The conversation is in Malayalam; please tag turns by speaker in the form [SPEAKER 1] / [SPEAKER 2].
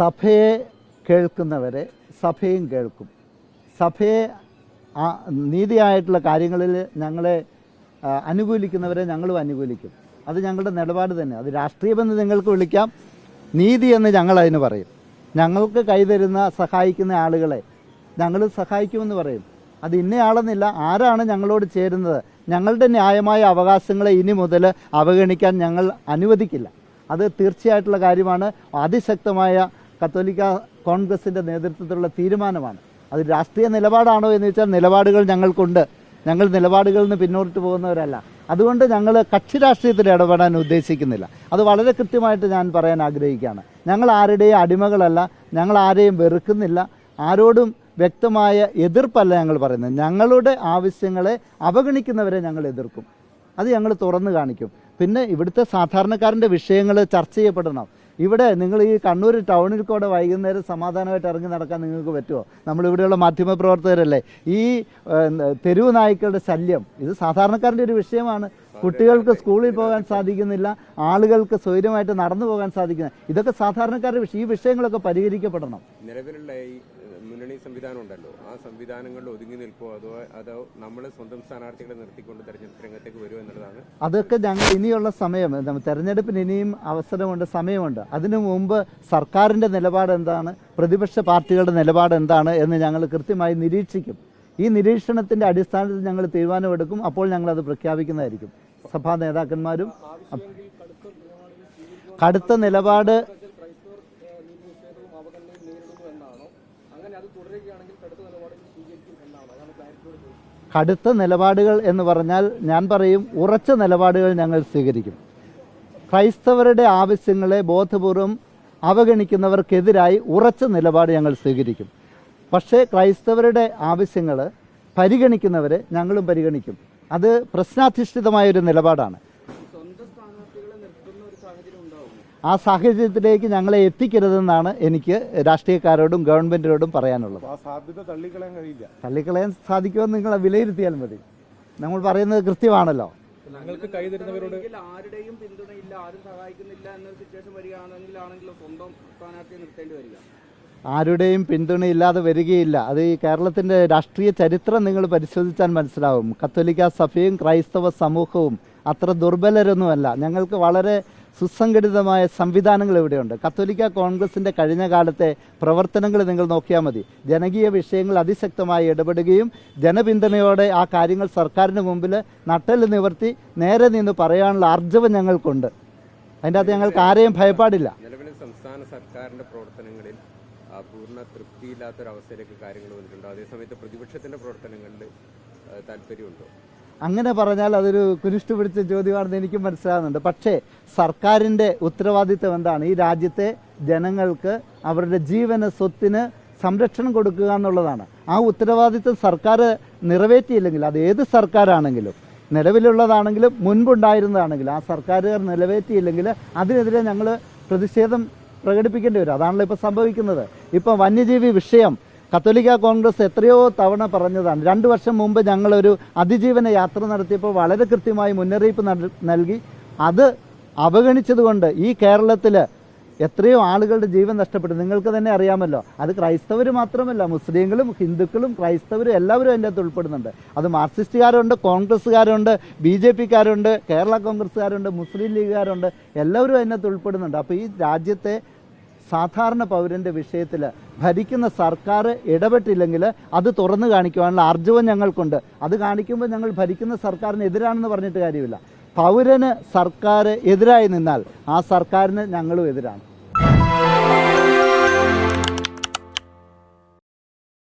[SPEAKER 1] സഭയെ കേൾക്കുന്നവരെ സഭയും കേൾക്കും. സഭയെ നീതിയായിട്ടുള്ള കാര്യങ്ങളിൽ ഞങ്ങളെ അനുകൂലിക്കുന്നവരെ ഞങ്ങളും അനുകൂലിക്കും. അത് ഞങ്ങളുടെ നിലപാട് തന്നെ. അത് രാഷ്ട്രീയമെന്ന് നിങ്ങൾക്ക് വിളിക്കാം. നീതി എന്ന് ഞങ്ങളതിന് പറയും. ഞങ്ങൾക്ക് കൈതരുന്ന സഹായിക്കുന്ന ആളുകളെ ഞങ്ങൾ സഹായിക്കുമെന്ന് പറയും. അത് ഇന്നയാളെന്നില്ല ആരാണ് ഞങ്ങളോട് ചേരുന്നത്? ഞങ്ങളുടെ ന്യായമായ അവകാശങ്ങളെ ഇനി മുതൽ അവഗണിക്കാൻ ഞങ്ങൾ അനുവദിക്കില്ല. അത് തീർച്ചയായിട്ടുള്ള കാര്യമാണ്. അതിശക്തമായ കത്തോലിക്ക കോൺഗ്രസിന്റെ നേതൃത്വത്തിലുള്ള തീരുമാനമാണ്. അത് രാഷ്ട്രീയ നിലപാടാണോ എന്ന് വെച്ചാൽ നിലപാടുകൾ ഞങ്ങൾക്കുണ്ട്. ഞങ്ങൾ നിലപാടുകളിൽ നിന്ന് പിന്നോട്ട് പോകുന്നവരല്ല. അതുകൊണ്ട് ഞങ്ങൾ കക്ഷി രാഷ്ട്രീയത്തിൽ ഇടപെടാൻ ഉദ്ദേശിക്കുന്നില്ല. അത് വളരെ കൃത്യമായിട്ട് ഞാൻ പറയാൻ ആഗ്രഹിക്കുകയാണ്. ഞങ്ങൾ ആരുടെയും അടിമകളല്ല. ഞങ്ങൾ ആരെയും വെറുക്കുന്നില്ല. ആരോടും വ്യക്തമായ എതിർപ്പല്ല ഞങ്ങൾ പറയുന്നത്. ഞങ്ങളുടെ ആവശ്യങ്ങളെ അവഗണിക്കുന്നവരെ ഞങ്ങൾ എതിർക്കും. അത് ഞങ്ങൾ തുറന്നു കാണിക്കും. പിന്നെ ഇവിടുത്തെ സാധാരണക്കാരന്റെ വിഷയങ്ങൾ ചർച്ച ചെയ്യപ്പെടണം. ഇവിടെ നിങ്ങൾ ഈ കണ്ണൂർ ടൗണിൽ കൂടെ വൈകുന്നേരം സമാധാനമായിട്ട് ഇറങ്ങി നടക്കാൻ നിങ്ങൾക്ക് പറ്റുമോ? നമ്മളിവിടെയുള്ള മാധ്യമപ്രവർത്തകരല്ലേ ഈ തെരുവ് നായ്ക്കളുടെ ശല്യം ഇത് സാധാരണക്കാരന്റെ ഒരു വിഷയമാണ്. കുട്ടികൾക്ക് സ്കൂളിൽ പോകാൻ സാധിക്കുന്നില്ല ആളുകൾക്ക് സ്വൈര്യമായിട്ട് നടന്നു പോകാൻ സാധിക്കുന്നില്ല. ഇതൊക്കെ സാധാരണക്കാരുടെ വിഷയം ഈ വിഷയങ്ങളൊക്കെ പരിഹരിക്കപ്പെടണം.
[SPEAKER 2] നിലവിലുള്ള ഈ മുന്നണി സംവിധാനം ഉണ്ടല്ലോ. ആ സംവിധാനങ്ങളിൽ ഒതുങ്ങി നിൽക്കുമോ അതോ അതോ നമ്മൾ സ്വന്തം സ്ഥാനാർത്ഥികളെ നിർത്തിക്കൊണ്ട് തെരഞ്ഞെടുപ്പ് രംഗത്തേക്ക് വരുമോ എന്നുള്ളതാണ്?
[SPEAKER 1] അതൊക്കെ ഞങ്ങൾ ഇനിയുള്ള സമയം തെരഞ്ഞെടുപ്പിന് ഇനിയും അവസരമുണ്ട് സമയമുണ്ട്. അതിനു മുമ്പ് സർക്കാരിന്റെ നിലപാട് എന്താണ്? പ്രതിപക്ഷ പാർട്ടികളുടെ നിലപാട് എന്താണ് എന്ന് ഞങ്ങൾ കൃത്യമായി നിരീക്ഷിക്കും. ഈ നിരീക്ഷണത്തിന്റെ അടിസ്ഥാനത്തിൽ ഞങ്ങൾ തീരുമാനമെടുക്കും. അപ്പോൾ ഞങ്ങൾ അത് പ്രഖ്യാപിക്കുന്നതായിരിക്കും. സഭാ നേതാക്കന്മാരും കടുത്ത നിലപാട് കടുത്ത നിലപാടുകൾ എന്ന് പറഞ്ഞാൽ ഞാൻ പറയും ഉറച്ച നിലപാടുകൾ ഞങ്ങൾ സ്വീകരിക്കും. ക്രൈസ്തവരുടെ ആവശ്യങ്ങളെ ബോധപൂർവം അവഗണിക്കുന്നവർക്കെതിരായി ഉറച്ച നിലപാട് ഞങ്ങൾ സ്വീകരിക്കും. പക്ഷേ ക്രൈസ്തവരുടെ ആവശ്യങ്ങൾ പരിഗണിക്കുന്നവരെ ഞങ്ങളും പരിഗണിക്കും. അത് പ്രശ്നാധിഷ്ഠിതമായ ഒരു നിലപാടാണ്. ആ സാഹചര്യത്തിലേക്ക് ഞങ്ങളെ എത്തിക്കരുതെന്നാണ് എനിക്ക് രാഷ്ട്രീയക്കാരോടും ഗവൺമെന്റിനോടും പറയാനുള്ളത്.
[SPEAKER 3] ആ സാധ്യത തള്ളിക്കളയാൻ കഴിയില്ല.
[SPEAKER 1] തള്ളിക്കളയാൻ സാധിക്കുമെന്ന് നിങ്ങൾ വിലയിരുത്തിയാൽ മതി. നമ്മൾ പറയുന്നത് കൃത്യമാണല്ലോ.
[SPEAKER 4] ആരുടെയും പിന്തുണയില്ല ആരും സഹായിക്കുന്നില്ല എന്നൊരു സിറ്റുവേഷൻ വരികയാണെങ്കിൽ ആണെങ്കിലും സ്വന്തം സ്ഥാനാർത്ഥിയെ നിർത്തേണ്ടി വരിക.
[SPEAKER 1] ആരുടെയും പിന്തുണയില്ലാതെ വരികയില്ല. അത് ഈ കേരളത്തിന്റെ രാഷ്ട്രീയ ചരിത്രം നിങ്ങൾ പരിശോധിച്ചാൽ മനസ്സിലാവും. കത്തോലിക്ക സഭയും ക്രൈസ്തവ സമൂഹവും അത്ര ദുർബലരൊന്നുമല്ല. ഞങ്ങൾക്ക് വളരെ സുസംഘടിതമായ സംവിധാനങ്ങൾ ഇവിടെയുണ്ട്. കത്തോലിക്ക കോൺഗ്രസിന്റെ കഴിഞ്ഞ കാലത്തെ പ്രവർത്തനങ്ങൾ നിങ്ങൾ നോക്കിയാൽ മതി. ജനകീയ വിഷയങ്ങൾ അതിശക്തമായി ഇടപെടുകയും ജനപിന്തുണയോടെ ആ കാര്യങ്ങൾ സർക്കാരിന് മുമ്പിൽ നട്ടൽ നിവർത്തി നേരെ നിന്ന് പറയാനുള്ള ആർജവം ഞങ്ങൾക്കുണ്ട്. അതിന്റെ അകത്ത് ഞങ്ങൾക്ക് ആരെയും ഭയപ്പാടില്ല.
[SPEAKER 2] നിലവിലെ സംസ്ഥാന സർക്കാരിന്റെ പ്രവർത്തനങ്ങളിൽ പൂർണ തൃപ്തിയില്ലാത്തൊരവസ്ഥയിലേക്ക് കാര്യങ്ങൾ വന്നിട്ടുണ്ടോ. അതേസമയത്ത് പ്രതിപക്ഷത്തിന്റെ പ്രവർത്തനങ്ങളിൽ താല്പര്യമുണ്ടോ?
[SPEAKER 1] അങ്ങനെ പറഞ്ഞാൽ അതൊരു കുരിഷ്ടു പിടിച്ച ചോദ്യമാണെന്ന് എനിക്കും മനസ്സിലാകുന്നുണ്ട് പക്ഷേ സർക്കാരിന്റെ ഉത്തരവാദിത്വം എന്താണ്? ഈ രാജ്യത്തെ ജനങ്ങൾക്ക് അവരുടെ ജീവന സ്വത്തിന് സംരക്ഷണം കൊടുക്കുക എന്നുള്ളതാണ്. ആ ഉത്തരവാദിത്വം സർക്കാർ നിറവേറ്റിയില്ലെങ്കിൽ അത് ഏത് സർക്കാരാണെങ്കിലും നിലവിലുള്ളതാണെങ്കിലും മുൻപുണ്ടായിരുന്നതാണെങ്കിലും ആ സർക്കാരുകാർ നിറവേറ്റിയില്ലെങ്കിൽ അതിനെതിരെ ഞങ്ങൾ പ്രതിഷേധം പ്രകടിപ്പിക്കേണ്ടി വരും. അതാണല്ലോ ഇപ്പോൾ സംഭവിക്കുന്നത്. ഇപ്പോൾ വന്യജീവി വിഷയം കത്തോലിക്ക കോൺഗ്രസ് എത്രയോ തവണ പറഞ്ഞതാണ്. രണ്ട് വർഷം മുമ്പ് ഞങ്ങളൊരു അതിജീവന യാത്ര നടത്തിയപ്പോൾ വളരെ കൃത്യമായി മുന്നറിയിപ്പ് നൽകി. അത് അവഗണിച്ചതുകൊണ്ട് ഈ കേരളത്തിൽ എത്രയോ ആളുകളുടെ ജീവൻ നഷ്ടപ്പെട്ടു. നിങ്ങൾക്ക് തന്നെ അറിയാമല്ലോ അത് ക്രൈസ്തവർ മാത്രമല്ല മുസ്ലിങ്ങളും ഹിന്ദുക്കളും ക്രൈസ്തവരും എല്ലാവരും അതിന്റെ അകത്ത് ഉൾപ്പെടുന്നുണ്ട്. അത് മാർക്സിസ്റ്റുകാരുണ്ട് കോൺഗ്രസ്സുകാരുണ്ട് ബി ജെ പിക്കാരുണ്ട് കേരള കോൺഗ്രസ്സുകാരുണ്ട് മുസ്ലിം ലീഗുകാരുണ്ട് എല്ലാവരും അതിനകത്ത് ഉൾപ്പെടുന്നുണ്ട്. അപ്പോൾ ഈ രാജ്യത്തെ സാധാരണ പൗരന്റെ വിഷയത്തിൽ ഭരിക്കുന്ന സർക്കാർ ഇടപെട്ടില്ലെങ്കിൽ അത് തുറന്നു കാണിക്കുവാനുള്ള ആർജവം ഞങ്ങൾക്കുണ്ട്. അത് കാണിക്കുമ്പോൾ ഞങ്ങൾ ഭരിക്കുന്ന സർക്കാരിന് എതിരാണെന്ന് പറഞ്ഞിട്ട് കാര്യമില്ല. പൗരന് സർക്കാർ എതിരായി നിന്നാൽ ആ സർക്കാരിന് ഞങ്ങളും എതിരാണ്.